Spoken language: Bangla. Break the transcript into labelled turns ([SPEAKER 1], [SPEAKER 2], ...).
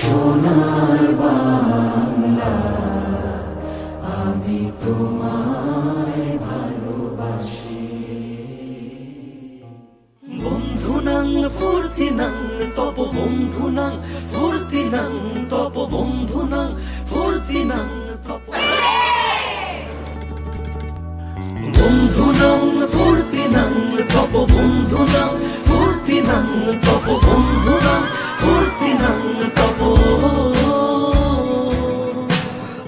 [SPEAKER 1] সোনার বাংলা। আমি তোমায় ভালোবাসি। বন্ধু নাং, ফুর্তি নাং, তপ বন্ধু নাং, ফুর্তি নাং, তপ বন্ধু নাং, ফুর্তি নাং, তপ বন্ধু নাং, ফুর্তি নাং, তপ বন্ধু নাং, ফুর্তি নাং, তপ বন্ধু